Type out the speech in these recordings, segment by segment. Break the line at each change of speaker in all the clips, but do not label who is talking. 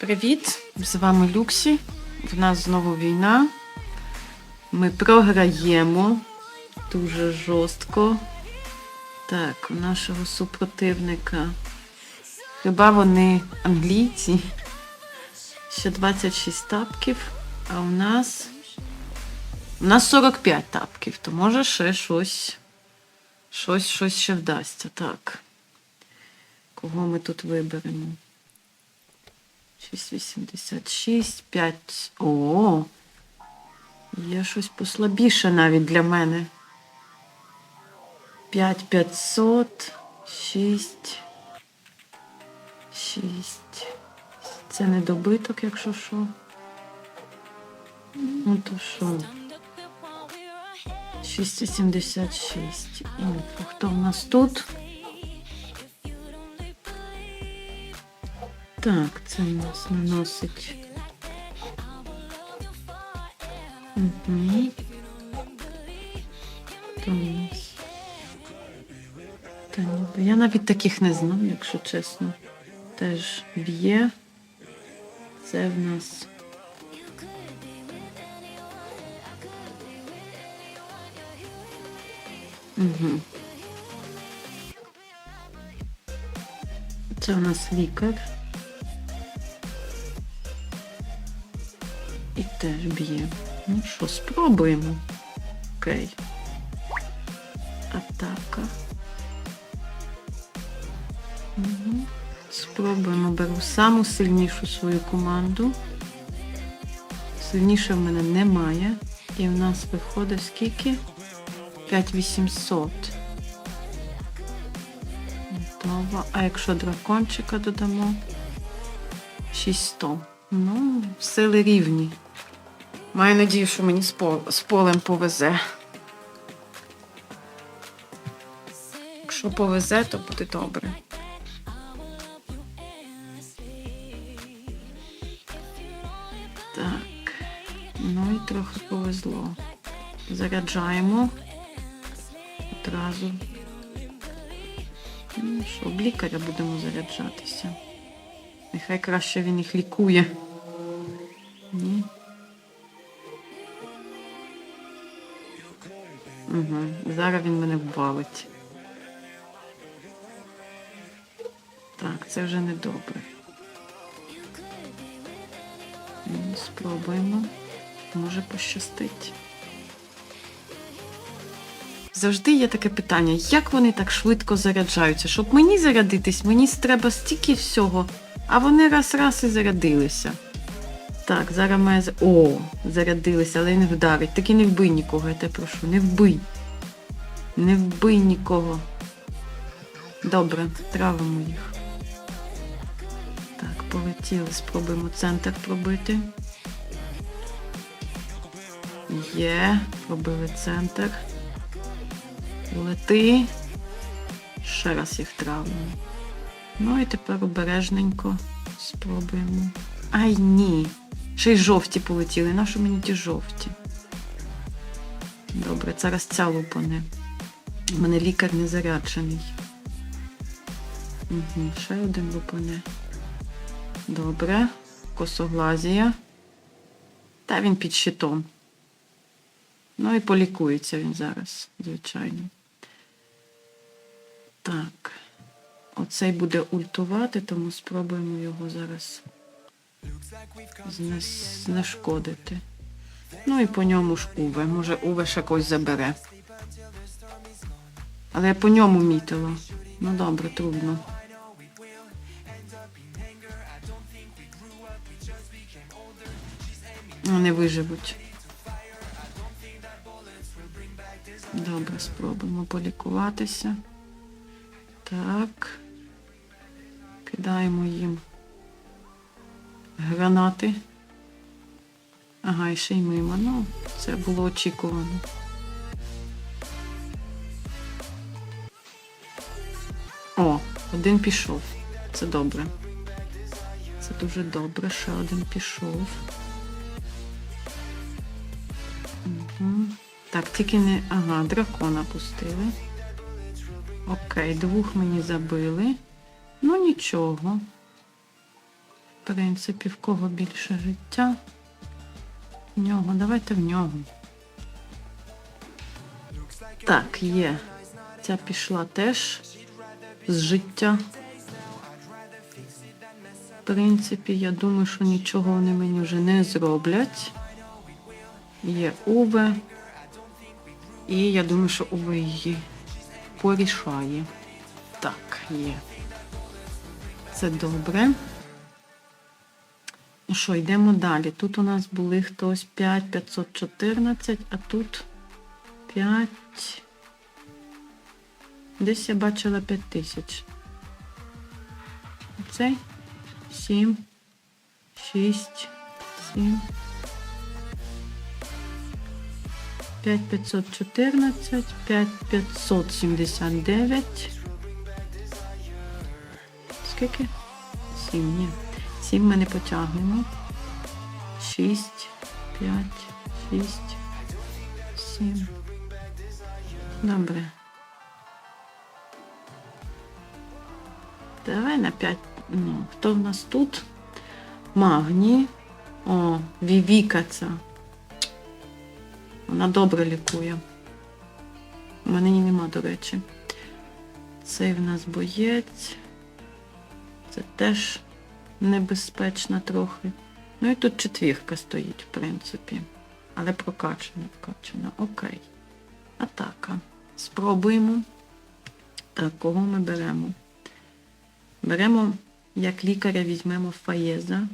Привіт! З вами Люксі. В нас знову війна. Ми програємо дуже жорстко. Так, у нашого супротивника. Хіба вони англійці? Ще 26 тапків, а у нас. У нас 45 тапків, то може ще щось. Щось, щось ще вдасться. Так. Кого ми тут виберемо? 6,86, 5. О! Є щось послабіше навіть для мене. 5500, 6. 6. Це не добиток, якщо що. Ну то що? 676. Інфо. Хто в нас тут? Так, це у нас наносить. Угу. У нас? Та ніби. Я навіть таких не знаю, якщо чесно. Теж б'є. Це в нас. Угу. Це у нас лікар. Теж б'є. Ну що, спробуємо. Окей. Атака. Угу. Спробуємо беру саму сильнішу свою команду. Сильніше в мене немає. І в нас виходить скільки? 5800. Готово. А якщо дракончика додамо? 600. Ну, сили рівні. Маю надію, що мені з, полем повезе. Якщо повезе, то буде добре. Так. Ну і трохи повезло. Заряджаємо. Одразу. Ну що, в лікаря будемо заряджатися. Нехай краще він їх лікує. Він мене вбавить. Так, це вже не добре. Ну, Спробуємо. Може пощастить. Завжди є таке питання, як вони так швидко заряджаються? Щоб мені зарядитись, мені треба стільки всього, а вони раз-раз і зарядилися. Так, зараз має. О, зарядилися, але не вдарить. Таки не вбий нікого, я тебе прошу. Не вбий. Не вбий нікого. Добре, травимо їх. Так, полетіли. Спробуємо центр пробити. Є, пробили центр. Лети. Ще раз їх травимо. Ну і тепер обережненько спробуємо. Ай ні. Ще й жовті полетіли. Нащо мені ті жовті? Добре, зараз ця лупане. У мене лікар не заряджений. Угу, ще один лупане. Добре. Косоглазія. Та він під щитом. Ну і полікується він зараз, звичайно. Так. Оцей буде ультувати, тому спробуємо його зараз знешкодити. Ну і по ньому ж Уве. Може, Уве ще когось забере. Але я по ньому мітила. Ну добре, трудно. Вони виживуть. Добре, спробуємо полікуватися. Так. Кидаємо їм гранати. Ага, і ще й мимо. Ну, це було очікувано. Один пішов. Це добре. Це дуже добре. Ще один пішов. Угу. Так, тільки не. Ага, дракона пустили. Окей, двох мені забили. Ну нічого. В принципі, в кого більше життя? В нього, давайте в нього. Так, є. Ця пішла теж з життя. В принципі, я думаю, що нічого вони мені вже не зроблять. Є Уве. І я думаю, що Уве її порішає. Так, є. Це добре. Ну що, йдемо далі. Тут у нас були хтось 5, 514, а тут 5. Десь я бачила 5 тисяч. Цей 7, 6, 7. 5514, 5579. Скільки? 7, ні. 7 ми не потягнемо. 6, 5, 6, 7. Добре. Давай на 5. Ну, хто в нас тут? Магні. О, Вівіка ця. Вона добре лікує. У мене її нема, до речі. Цей в нас боєць. Це теж небезпечно трохи. Ну і тут четвірка стоїть, в принципі. Але прокачана, вкачана. Окей. Атака. Спробуємо. Так, кого ми беремо? Беремо, як лікаря, візьмемо Фаєза.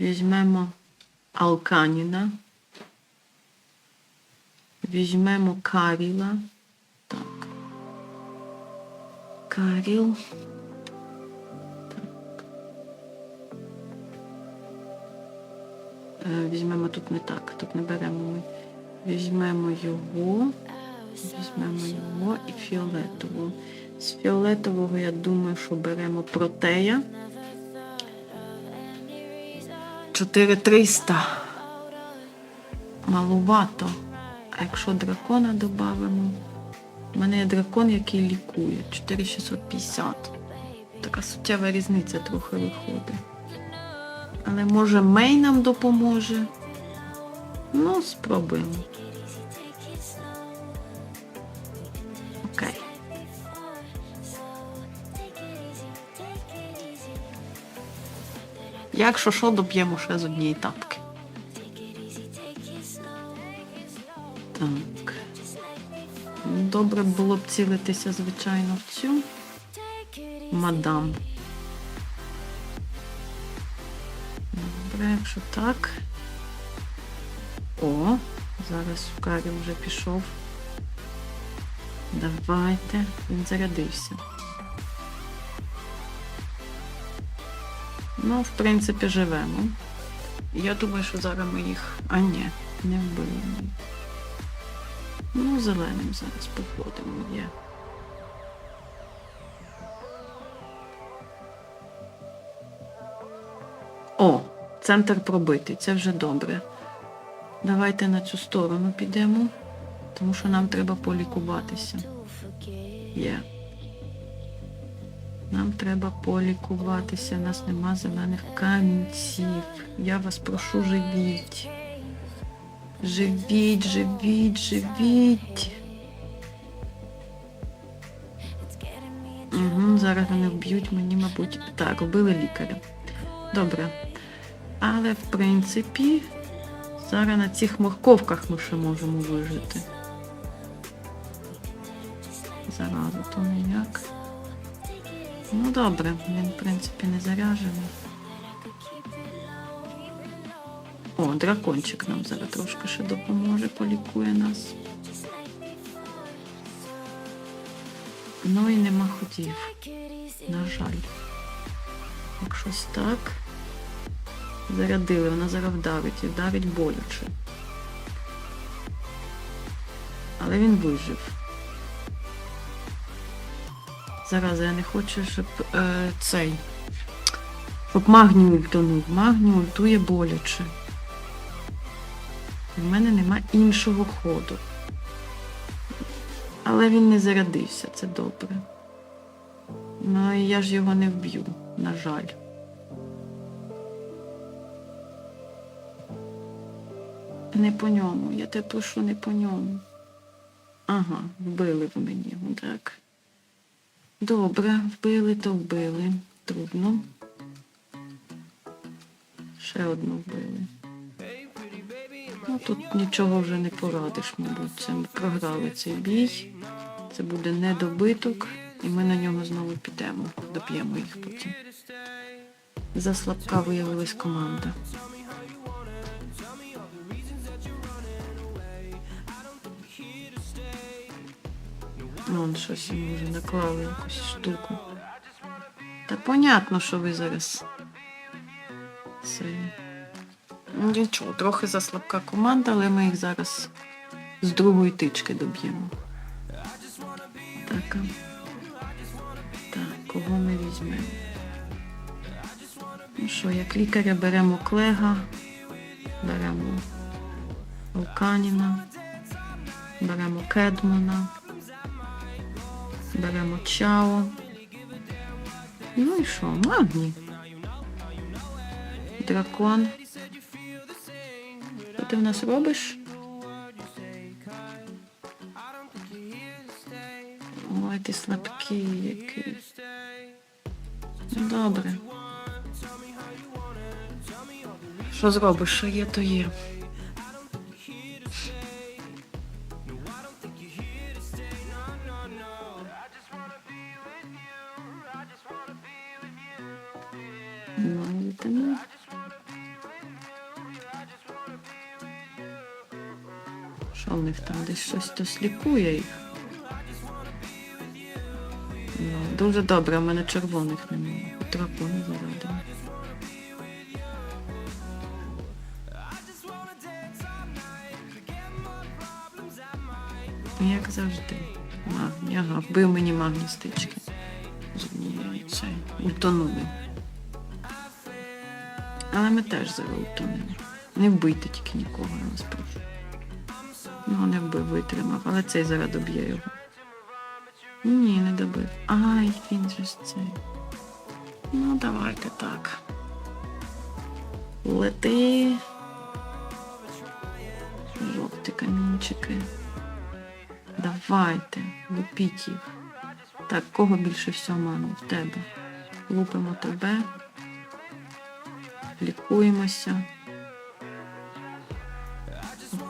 Візьмемо Алканіна. Візьмемо Каріла. Так. Каріл. Так. Е, Візьмемо тут не так, тут не беремо ми. Візьмемо його. Візьмемо його і фіолетового. З фіолетового, я думаю, що беремо протея. 4300. Малувато. А якщо дракона додамо, у мене є дракон, який лікує. 4650. Така суттєва різниця трохи виходить. Але може Мей нам допоможе. Ну, спробуємо. Якщо що, доб'ємо ще з однієї тапки. Так. Добре було б цілитися, звичайно, в цю мадам. Добре, якщо так. О, зараз Карі вже пішов. Давайте. Він зарядився. Ну, в принципі, живемо. Я думаю, що зараз ми їх. А ні, не вбили. Ну, зеленим зараз походимо є. О, центр пробитий, це вже добре. Давайте на цю сторону підемо, тому що нам треба полікуватися. Є. Нам треба полікуватися, у нас нема зелених камінців. Я вас прошу, живіть. Живіть, живіть, живіть. Угу, зараз вони вб'ють мені, мабуть. Так, вбили лікаря. Добре. Але, в принципі, зараз на цих морковках ми ще можемо вижити. Зараза, то ніяк. Ну добре, він, в принципі, не заряжений. О, дракончик нам зараз трошки ще допоможе, полікує нас. Ну і нема ходів. На жаль. Як щось так. Зарядили, вона зараз вдарить і вдарить боляче. Але він вижив. Зараз я не хочу, щоб е, цей. Щоб магній ультонув. Магній ультує боляче. У мене нема іншого ходу. Але він не зарядився, це добре. Ну і я ж його не вб'ю, на жаль. Не по ньому, я тебе прошу не по ньому. Ага, вбили ви мені, так. Добре, вбили, то вбили. Трудно. Ще одну вбили. Ну тут нічого вже не порадиш, мабуть. Це ми програли цей бій. Це буде недобиток, і ми на нього знову підемо. Доб'ємо їх потім. За слабка виявилась команда. Вон щось йому вже наклали якусь штуку. Та понятно, що ви зараз. Це... Нічого, трохи заслабка команда, але ми їх зараз з другої тички доб'ємо. Так. Так, кого ми візьмемо? Ну що, як лікаря беремо Клега, беремо Волканіна, беремо Кедмана, беремо Чао. Ну і що? Магні. Дракон. Що ти в нас робиш? Ой, ти слабкий який. Ну, добре. Що зробиш? Що є, то є. Лікує їх? Ну, дуже добре, у мене червоних немає. Дракони заради. Як завжди. Магні, ага, вбив мені магні стички. Утонули. Але ми теж зараз утонемо. Не вбийте тільки нікого, я вас прошу. Ну, не вбив, витримав, але цей зараз доб'є його. Ні, не добив. Ай, він же ж цей. Ну, давайте так. Лети. Жовті камінчики. Давайте, лупіть їх. Так, кого більше всього ману? В тебе. Лупимо тебе. Лікуємося.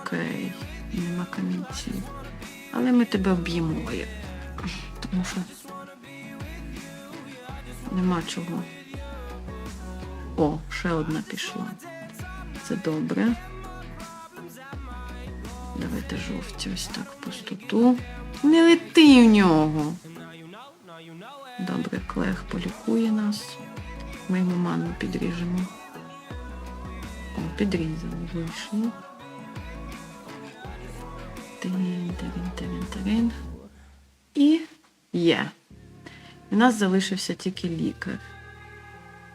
Окей, нема камінців. Але ми тебе об'їмо. Тому що нема чого. О, ще одна пішла. Це добре. Давайте жовті ось так в пустоту. Не лети в нього. Добре, клех полікує нас. Ми йому ману підріжемо. О, підрізали, вийшло. Тирин, тирин, тирин, тирин. І є. У нас залишився тільки лікар.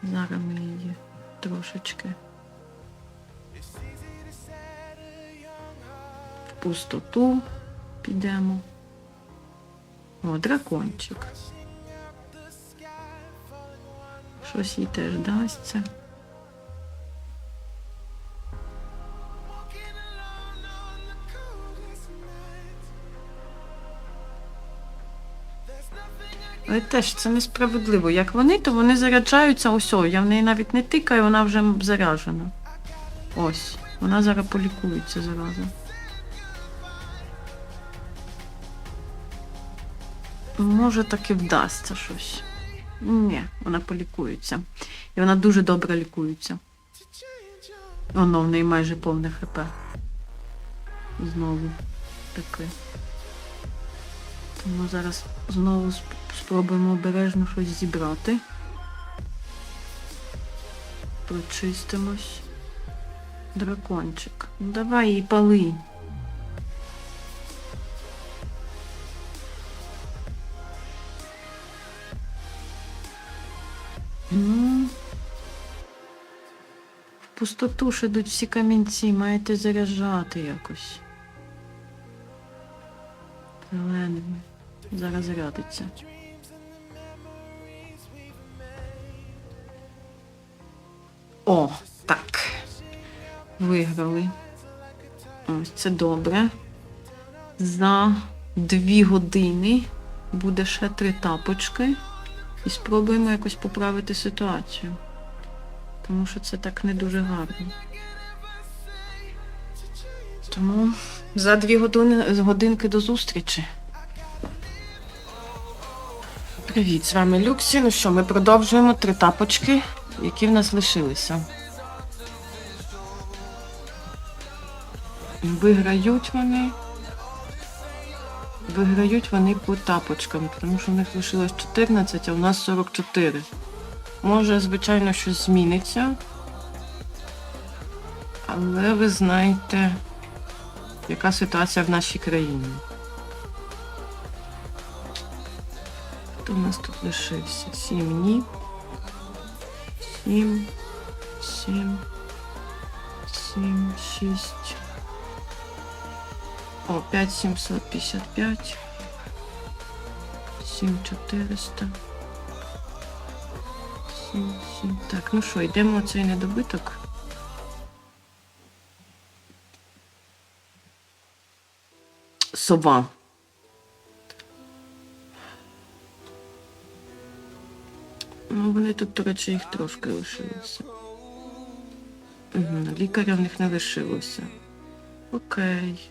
Зараз ми її трошечки в пустоту підемо. О, дракончик. Щось їй теж дасться. Але теж це несправедливо. Як вони, то вони заряджаються ось. Я в неї навіть не тикаю, вона вже заряджена. Ось. Вона зараз полікується зразу. Може таки вдасться щось. Ні, вона полікується. І вона дуже добре лікується. Воно в неї майже повне хп. Знову таке. Тому зараз знову спробуємо обережно щось зібрати. Прочистимось. Дракончик. Ну давай її пали. Ну, в пустоту ж ідуть всі камінці, маєте заряджати якось. Зеленими. Зараз зарядиться. О, так. Виграли. Ось це добре. За дві години буде ще три тапочки. І спробуємо якось поправити ситуацію. Тому що це так не дуже гарно. Тому за дві години, годинки до зустрічі. Привіт, з вами Люксі. Ну що, ми продовжуємо три тапочки, які в нас лишилися. Виграють вони. Виграють вони по тапочкам, тому що в них лишилось 14, а у нас 44. Може, звичайно, щось зміниться. Але ви знаєте, яка ситуація в нашій країні. Хто у нас тут лишився? Сім ні. Сім. Сім. Сім, шість. О, 5755. 7400. 7, 7. Так, ну що, йдемо цей недобиток. Сова. Вони тут, до речі, їх трошки лишилося. Лікаря в них не лишилося. Окей.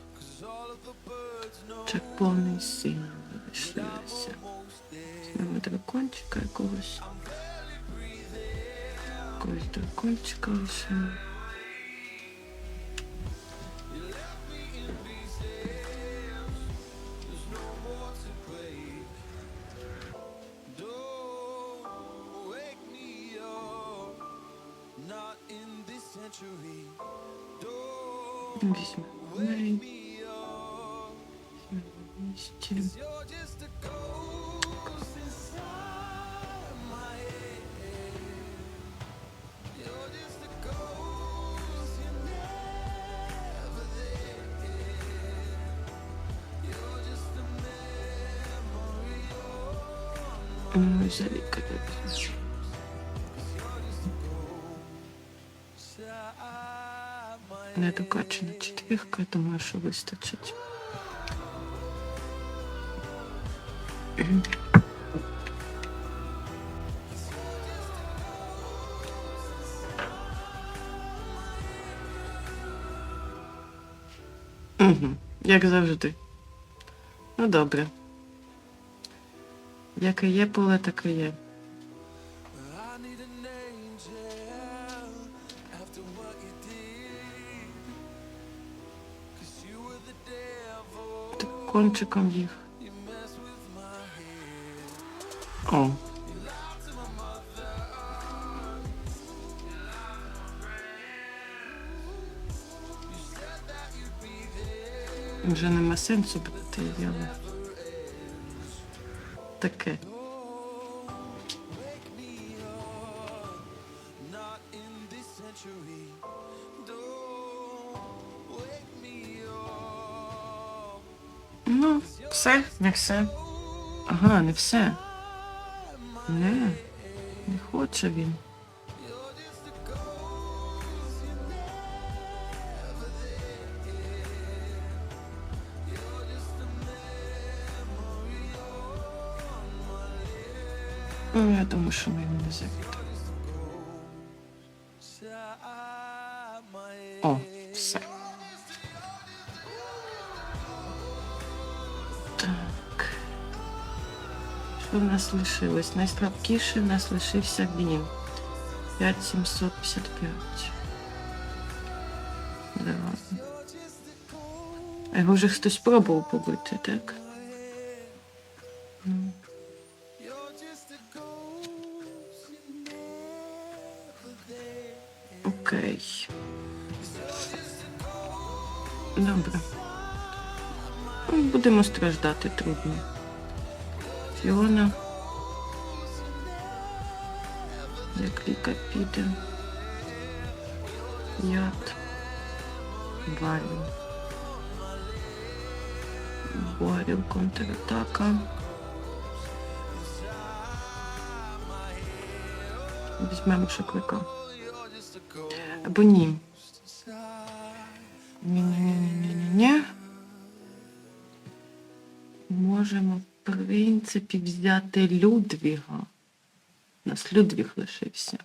Чек повний син лишилося. Візьмемо дракончика якогось. Якогось дракончика лишимо.
My
Не докачана четвірка, я думаю, що вистачить. Угу, як завжди. Ну добре. Яке є поле, таке є.
Devil,
Так кончиком їх.
you mess with my head.
О. Вже нема сенсу брати її, але таке. Ну, все, не все. Ага, не все. Не, не хоче він. Ну, я думаю, що ми не завітимо. О, все. Що в нас лишилось? Найслабкіший в нас лишився він. 5755. Да. А його вже хтось пробував побити, так? Ну. Окей. Добре. Ну, Будемо страждати трудно. Фіона. Як ліка. Яд. Валю. Борю, контратака. Візьмемо шаклика. Або ні. Ні-ні-ні-ні-ні. Можемо, принципі, взяти Людвіга. У нас Людвіг лишився.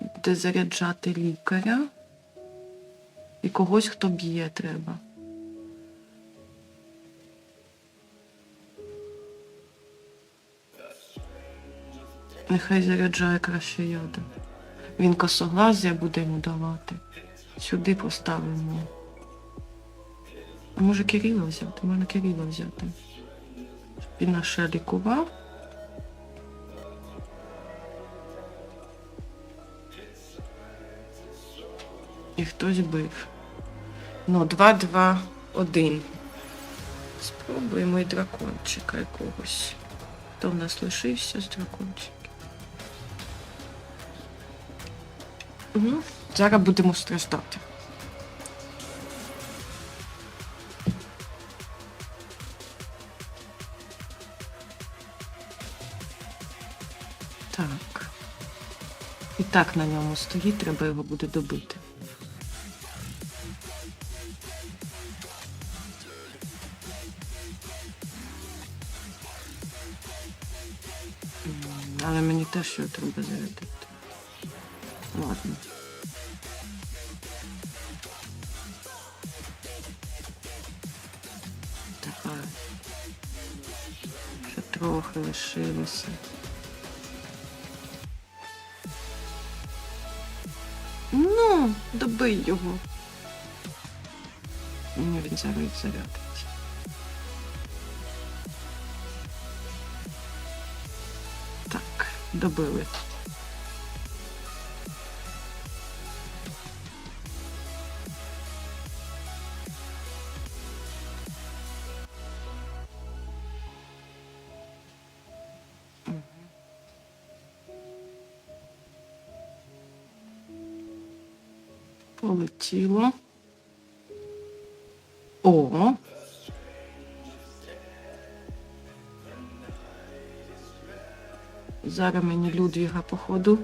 Буде заряджати лікаря. І когось, хто б'є, треба. Нехай заряджає краще яда. Він косоглазія буде йому давати. Сюди поставимо. Може Кирила взяти? Можна Кирила взяти. Щоб він наше лікував. І хтось бив. Ну, 2-2-1. Спробуємо і дракончика якогось. Хто в нас лишився з дракончиків? Ну, зараз будемо страждати. Так на ньому стоїть, треба його буде добити. Але мені теж його треба зарядити. Ладно. Давай. Ще трохи лишилося. Добий його. Мені він зараз зарядить. Так, добили. Полетіло. О. Зараз мені Людвіга, походу.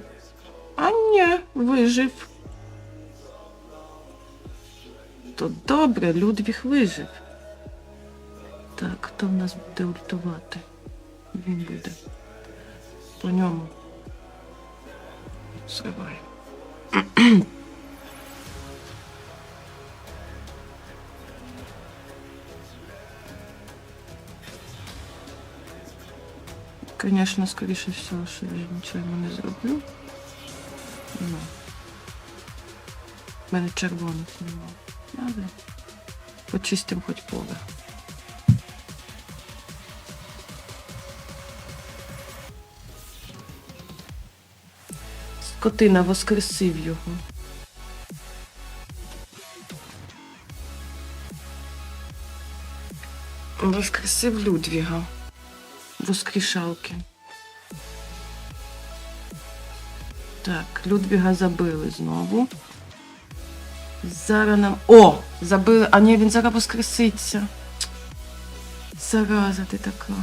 А ні, вижив. То добре, Людвіг вижив. Так, хто в нас буде ультувати? Він буде. По ньому. Зривай. Звісно, скоріше всього, що я нічого не зроблю. Ну. В мене червоних немає. Але почистим хоч поле. Скотина воскресив його. Воскресив Людвіга. Воскрішалки. Так, Людвіга забили знову. Зараз нам. О! Забили. А ні, він зараз воскреситься. Зараза ти така.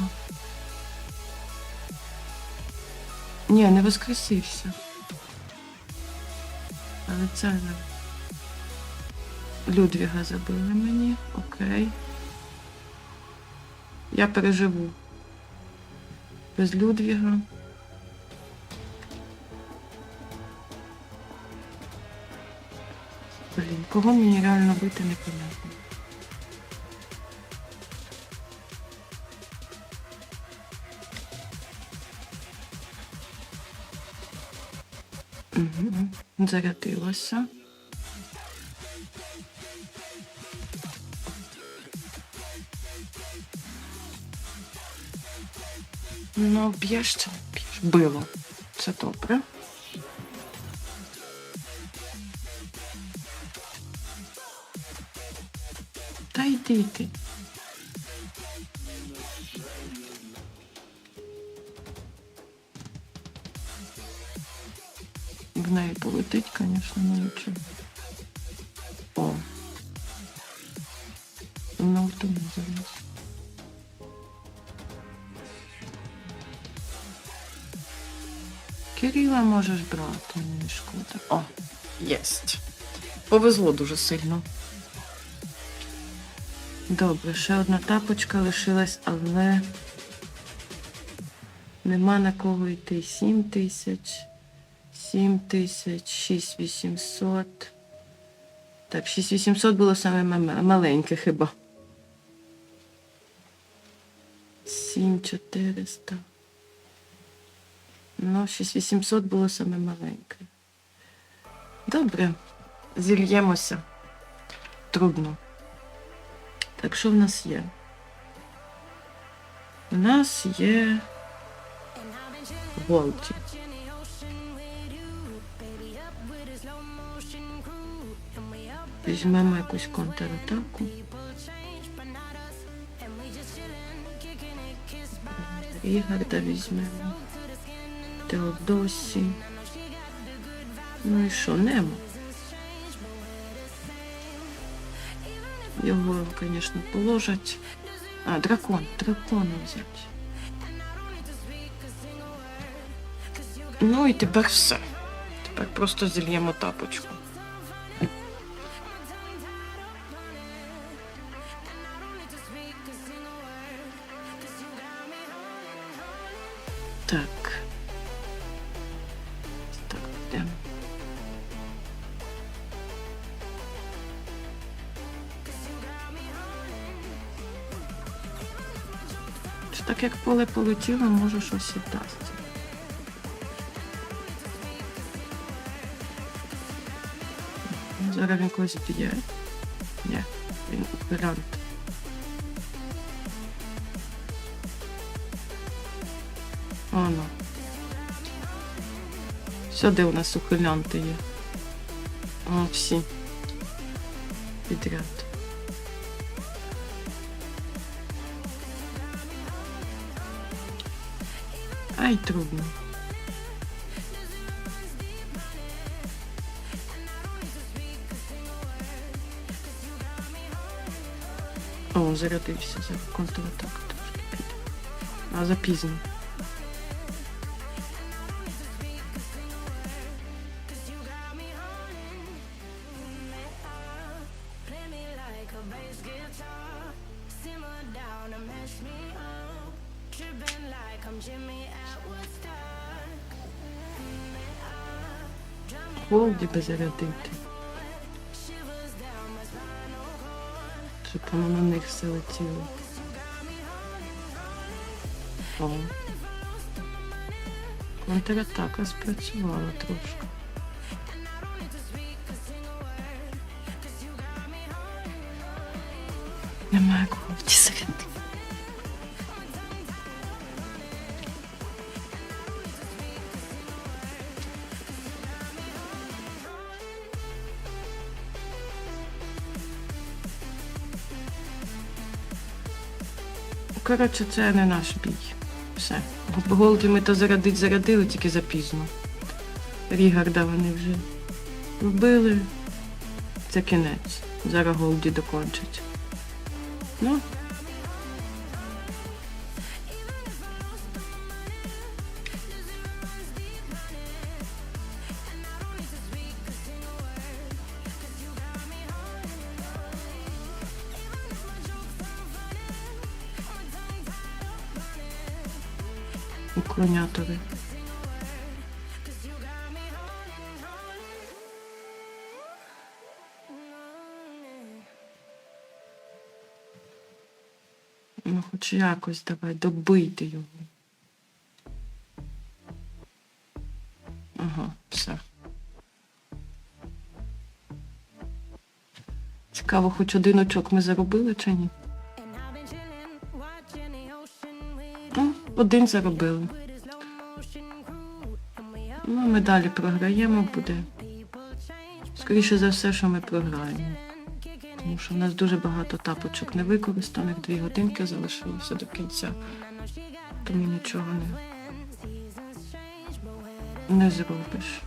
Ні, не воскресився. Але це. Людвіга забили мені. Окей. Я переживу. Без Людвіга. Блін, кого мені реально бити непонятно. Угу. Зарядилося. Ну, б'єш не б'єш? Било. Це добре. Та йди ти. В неї полетить, звісно, ну нічого. О. На ульту не заліз. Кирила можеш брати, не шкода. О, єсть. Повезло дуже сильно. Добре, ще одна тапочка лишилась, але нема на кого йти. 7 тисяч, 7 тисяч, 6800. Так, 6800 було саме маленьке хіба. 7400. Ну, 6800 було саме маленьке. Добре, зільємося. Трудно. Так, що в нас є? У нас є Волті. Візьмемо якусь контратаку. Рігарда візьмемо. Теодосі. Ну і що, Немо? Його, звісно, положать. А, дракон, дракона взяти. Ну і тепер все. Тепер просто зільємо тапочку. Так як може щось і дасть. Зараз він когось б'є. Ні, він оперант. Оно. Сюди у нас ухилянти є. О, всі. Підряд. Ай, трудно. О, зарядився за контратак трошки. А запізно. Голді би зарядити. Щоб воно на них все летіло. О. Контратака спрацювала трошки. Немає кого в ті Коротше, це не наш бій. Все. Голді ми то зарадить зарядили, тільки запізно. Рігарда вони вже вбили. Це кінець. Зараз Голді докончить. Ну. Уклонятори. Ну, хоч якось давай добити його. Ага, все. Цікаво, хоч один очок ми заробили чи ні? Один заробили. Ну, ми далі програємо, буде. Скоріше за все, що ми програємо. Тому що в нас дуже багато тапочок не використаних, дві годинки залишилося до кінця. Тому нічого не, не зробиш.